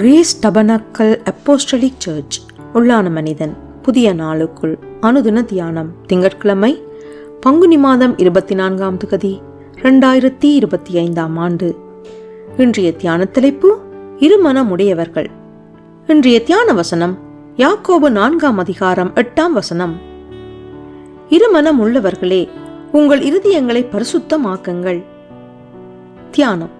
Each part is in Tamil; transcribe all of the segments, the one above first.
கிரேஸ் டபனக்கல் அப்போஸ்டலிக் சர்ச் உள்ளான மனிதன் புதிய நாளுக்குள் அனுதின தியானம் திங்கட்கிழமை பங்குனி மாதம் இருபத்தி நான்காம் தகுதி ரெண்டாயிரத்தி இருபத்தி ஐந்தாம் ஆண்டு. இன்றைய தியான தலைப்பு இருமனமுடையவர்கள். இன்றைய தியான வசனம் யாக்கோபு நான்காம் அதிகாரம் எட்டாம் வசனம். இருமனம் உள்ளவர்களே உங்கள் இருதயங்களை பரிசுத்தமாக்குங்கள். தியானம்.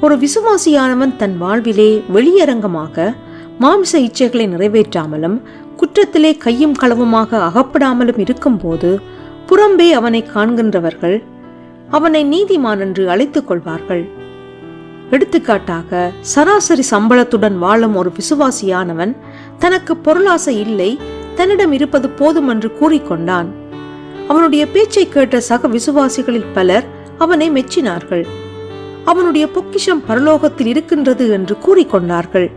ஒரு விசுவாசியானவன் தன் வாழ்விலே வெளியரங்கமாக மாம்ச இச்சைகளை நிறைவேற்றாமலும் குற்றத்திலே கையும் களவுமாக அகப்படாமலும் இருக்கும்போது புறம்பே அவனை காண்கின்றவர்கள் அவனை நீதிமான் என்று அழைத்துக் கொள்வார்கள். எடுத்துக்காட்டாக சராசரி சம்பளத்துடன் வாழும் ஒரு விசுவாசியானவன் தனக்கு பொருளாசை இல்லை தன்னிடம் இருப்பது போதும் என்று கூறிக்கொண்டான். அவனுடைய பேச்சை கேட்ட சக விசுவாசிகளில் பலர் அவனை மெச்சினார்கள். அவனுடைய பொக்கிஷம் பரலோகத்தில் இருக்கின்றது என்று கூறிக்கொண்டார்கள்.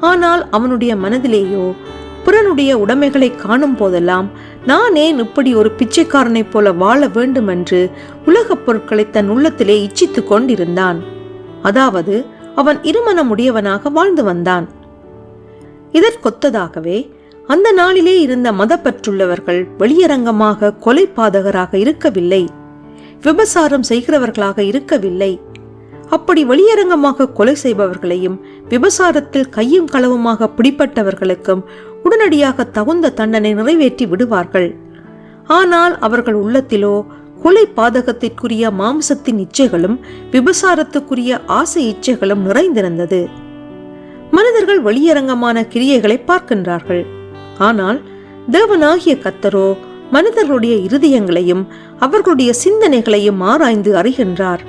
ஆனால் அவனுடைய மனதிலேயோ பிறனுடைய உடைமைகளை காணும் போதெல்லாம் நான் ஏன் இப்படி ஒரு பிச்சைக்காரனைப் போல வாழ வேண்டும் என்று உலகப் பொருட்களை தன் உள்ளத்திலே இச்சித்துக் கொண்டிருந்தான். அதாவது அவன் இருமனமுடையவனாக வாழ்ந்து வந்தான். இதற்கொத்ததாகவே அந்த நாளிலே இருந்த மதப்பற்றுள்ளவர்கள் வெளியரங்கமாக கொலை பாதகராக இருக்கவில்லை. விபசாரம் செய்கிறவர்களாக இருக்கவில்லை. அப்படி வெளியரங்கமாக கொலை செய்பவர்களையும் விபசாரத்தில் கையும் களவுமாக பிடிப்பட்டவர்களுக்கும் உடனடியாக தகுந்த தண்டனை நிறைவேற்றி விடுவார்கள். ஆனால் அவர்கள் உள்ளத்திலோ கொலை பாதகத்திற்குரிய மாம்சத்தின் இச்சைகளும் விபசாரத்துக்குரிய ஆசை இச்சைகளும் நிறைந்திருந்தது. மனிதர்கள் வெளியரங்கமான கிரியைகளை பார்க்கின்றார்கள். ஆனால் தேவனாகிய கத்தரோ மனிதர்களுடைய இருதயங்களையும் அவர்களுடைய சிந்தனைகளையும் ஆராய்ந்து அறிகின்றார்.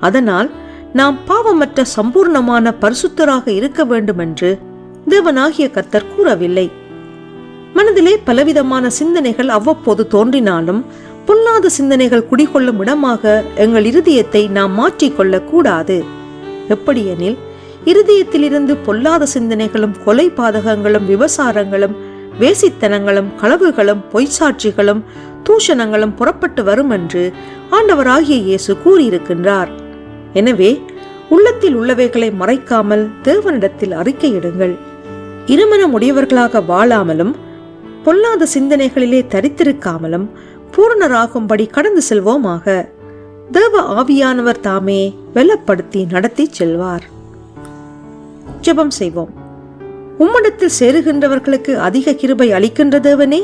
அதனால் நாம் பாவமற்ற சம்பூர்ணமான பரிசுத்தராக இருக்க வேண்டும் என்று தேவனாகிய கத்தர் கூறவில்லை. மனதிலே பலவிதமான சிந்தனைகள் அவ்வப்போது தோன்றினாலும் பொல்லாத சிந்தனைகள் குடிகொள்ளும் இடமாக எங்கள் இருதயத்தை நாம் மாற்றிக்கொள்ள கூடாது. எப்படியெனில் இருதயத்திலிருந்து பொல்லாத சிந்தனைகளும் கொலை பாதகங்களும் விவசாரங்களும் வேசித்தனங்களும் களவுகளும் பொய்ச்சாட்சிகளும் தூஷணங்களும் புறப்பட்டு வரும் என்று ஆண்டவராகிய இயேசு கூறியிருக்கின்றார். எனவே உள்ளத்தில் உள்ளவைகளை மறைக்காமல் தேவனிடத்தில் அறிக்கையிடுங்கள். இருமணம் உடையவர்களாக வாழாமலும் பொல்லாத சிந்தனைகளிலே தரித்திருக்காமலும் பூரணராகும்படி கடந்து செல்வோமாக. தேவ ஆவியானவர் தாமே வெல்லப்படுத்தி நடத்தி செல்வார். ஜெபம் செய்வோம். உம்மிடத்தில் சேருகின்றவர்களுக்கு அதிக கிருபை அளிக்கின்ற தேவனே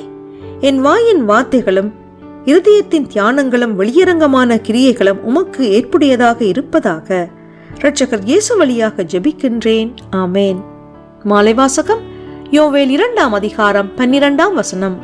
என் வாயின் வார்த்தைகளும் இருதயத்தின் தியானங்களும் வெளியரங்கமான கிரியைகளும் உமக்கு ஏற்புடையதாக இருப்பதாக இரட்சகர் இயேசு வழியாக ஜெபிக்கின்றேன். ஆமேன். மாலை வாசகம் யோவேல் இரண்டாம் அதிகாரம் பன்னிரண்டாம் வசனம்.